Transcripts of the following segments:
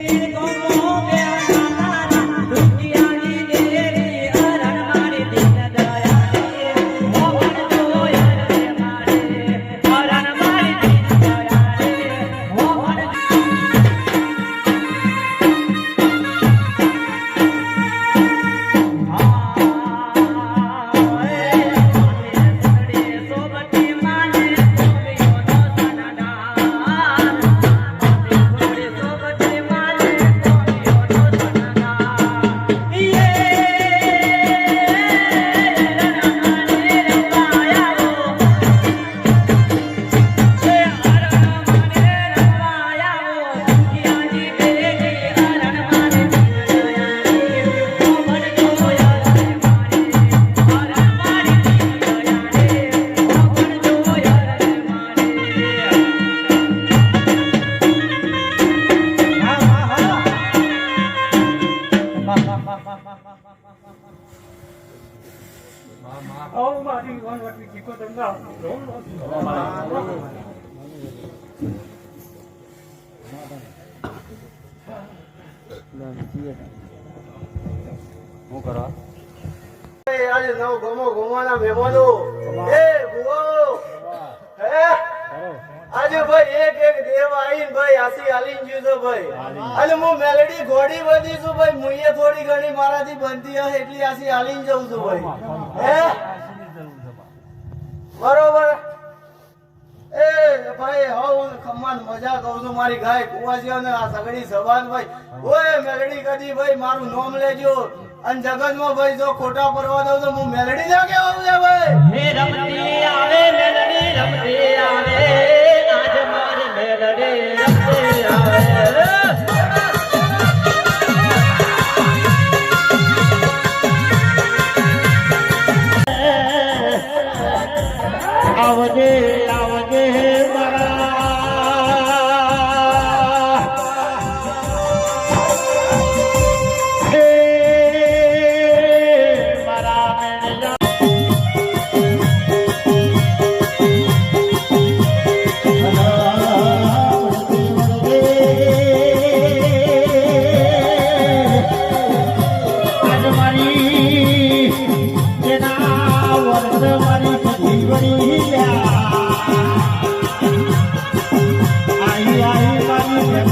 Thank you. આવો મારી વનવટી ચીકો તમને હું કરો આજે નવ ગમો ગમવાના મહેમાનો. એ ભુવો હે? આજે ભાઈ એક એક દેવ આઈન ભાઈ આસી હાલીને જ્યું છે ભાઈ. અને હું મેલેડી ઘોડી બધી છું ભાઈ. મુઈએ થોડી ઘણી મારાથી બનતી હશે એટલી આસી હાલીને જઉં છું ભાઈ. હે? બરોબર. એ ભાઈ, હું ખમ્માન મજા કહું છું મારી ગાય કુવાસીઓ ને આ સગડી સવાન ભાઈ. ઓય, મેલડી કદી ભાઈ, મારું નામ લેજો. અને જગતમાં ભાઈ જો ખોટા પરવા દઉં તો હું મેલડી ના કેવું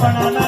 banana.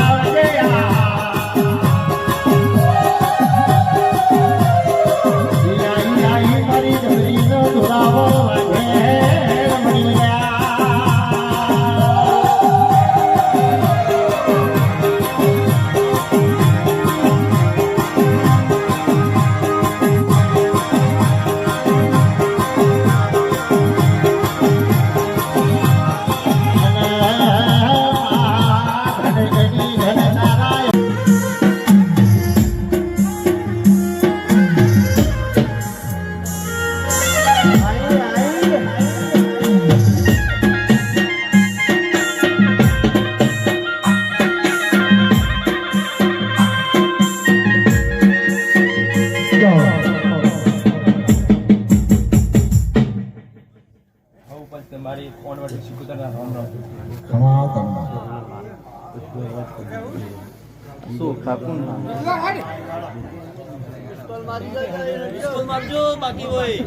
સ્કૂલ મારજો બાકી હોય.